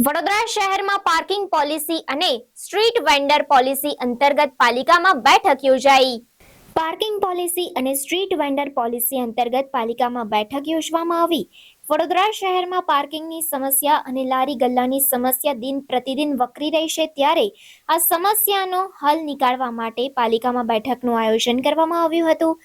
વડોદરા શહેરમાં parking policy અને street vendor policy અંતર્ગત પાલિકામાં બેઠક યોજાઈ. પાર્કિંગ પોલિસી અને સ્ટ્રીટ વેન્ડર પોલિસી અંતર્ગત પાલિકામાં બેઠક યોજવામાં આવી. વડોદરા શહેરમાં પાર્કિંગની સમસ્યા અને લારી ગલ્લાની સમસ્યા દિન પ્રતિદિન વકરી રહી છે ત્યારે આ સમસ્યાનો હલ નીકાળવા માટે પાલિકામાં બેઠકનું આયોજન કરવામાં આવ્યું હતું.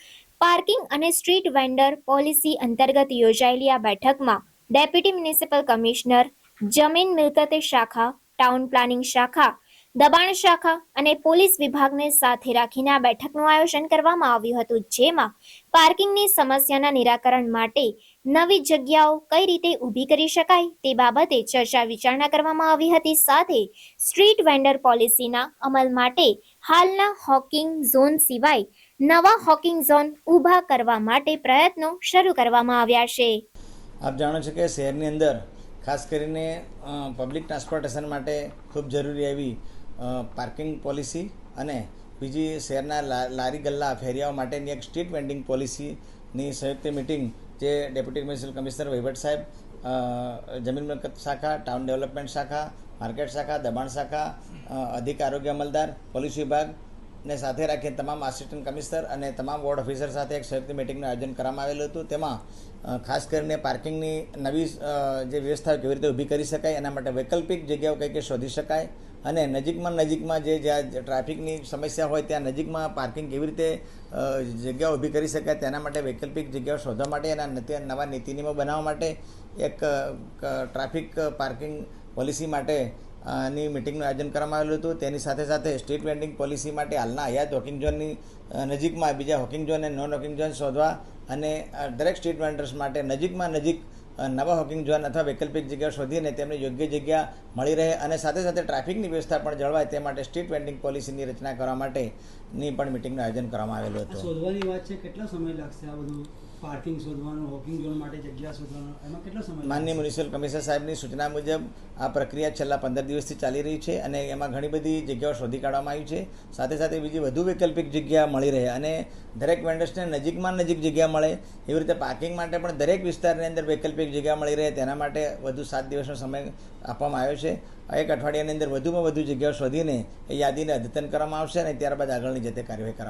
પાર્કિંગ અને સ્ટ્રીટ વેન્ડર પોલિસી અંતર્ગત યોજાયેલી આ બેઠકમાં ડેપ્યુટી મ્યુનિસિપલ કમિશનર જમીન મિલકતે શાખા ટાઉન પ્લાનિંગ શાખા, દબાણ શાખા અને પોલીસ વિભાગને સાથે રાખીને આ બેઠકનું આયોજન કરવામાં આવ્યું હતું, જેમાં પાર્કિંગની સમસ્યાના નિરાકરણ માટે નવી જગ્યાઓ કઈ રીતે ઊભી કરી શકાય તે બાબતે ચર્ચા વિચારણા કરવામાં આવી હતી. સાથે સ્ટ્રીટ વેન્ડર પોલિસીના અમલ માટે હાલના હોકિંગ ઝોન સિવાય નવા હોકિંગ ઝોન ઊભા કરવા માટે પ્રયત્નો શરૂ કરવામાં આવ્યા છે. આપ જાણો છો કે શહેરની અંદર ખાસ કરીને પબ્લિક ટ્રાન્સપોર્ટેશન માટે ખૂબ જરૂરી એવી પાર્કિંગ પોલિસી અને બીજી શહેરના લારી ગલ્લા ફેરિયાઓ માટેની એક સ્ટ્રીટ વેન્ડિંગ પોલિસીની સંયુક્ત મિટિંગ જે ડેપ્યુટી મ્યુનિસિપલ કમિશનર વહીવટ સાહેબ જમીન મિલકત શાખા ટાઉન ડેવલપમેન્ટ શાખા માર્કેટ શાખા, દબાણ શાખા અધિક આરોગ્ય અમલદાર પોલીસ વિભાગ ને સાથે રાખીને તમામ આસિસ્ટન્ટ કમિશનર અને તમામ વોર્ડ ઓફિસર સાથે એક સંયુક્ત મિટિંગનું આયોજન કરવામાં આવેલું હતું. તેમાં ખાસ કરીને પાર્કિંગની નવી જે વ્યવસ્થા કેવી રીતે ઊભી કરી શકાય, એના માટે વૈકલ્પિક જગ્યાઓ કઈ કઈ શોધી શકાય અને નજીકમાં નજીકમાં જે જ્યાં ટ્રાફિકની સમસ્યા હોય ત્યાં નજીકમાં પાર્કિંગ કેવી રીતે જગ્યાઓ ઊભી કરી શકાય તેના માટે વૈકલ્પિક જગ્યાઓ શોધવા માટે એના નવા નીતિ નિયમો બનાવવા માટે એક ટ્રાફિક પાર્કિંગ પોલિસી માટે ની મિટિંગનું આયોજન કરવામાં આવેલું હતું. તેની સાથે સાથે સ્ટ્રીટ વેન્ડિંગ પોલિસી માટે હાલના હયાત હોકિંગ ઝોનની નજીકમાં બીજા હોકિંગ ઝોન અને નોન હોકિંગ ઝોન શોધવા અને દરેક સ્ટ્રીટ વેન્ડર્સ માટે નજીકમાં નજીક નવા હોકિંગ ઝોન અથવા વૈકલ્પિક જગ્યા શોધીને તેમને યોગ્ય જગ્યા મળી રહે અને સાથે સાથે ટ્રાફિકની વ્યવસ્થા પણ જળવાય તે માટે સ્ટ્રીટ વેન્ડિંગ પોલિસીની રચના કરવા માટેની પણ મિટિંગનું આયોજન કરવામાં આવેલું હતું. શોધવાની વાત છે. કેટલો સમય લાગશે આ બધું? પાર્કિંગ શોધવાનું, વોકિંગ ઝોન માટે જગ્યા શોધવાનું, એમાં કેટલો સમય માન્ય મ્યુનિસિપલ કમિશનર સાહેબની સૂચના મુજબ આ પ્રક્રિયા છેલ્લા પંદર દિવસથી ચાલી રહી છે અને એમાં ઘણી બધી જગ્યાઓ શોધી કાઢવામાં આવી છે. સાથે સાથે બીજી વધુ વૈકલ્પિક જગ્યા મળી રહે અને દરેક વેન્ડર્સને નજીકમાં નજીક જગ્યા મળે. એવી રીતે પાર્કિંગ માટે પણ દરેક વિસ્તારની અંદર વૈકલ્પિક જગ્યા મળી રહે. તેના માટે વધુ સાત દિવસનો સમય આપવામાં આવ્યો છે. એક અઠવાડિયાની અંદર વધુમાં વધુ જગ્યાઓ શોધીને એ યાદીને અદ્યતન કરવામાં આવશે અને ત્યારબાદ આગળની જે તે કાર્યવાહી કરવામાં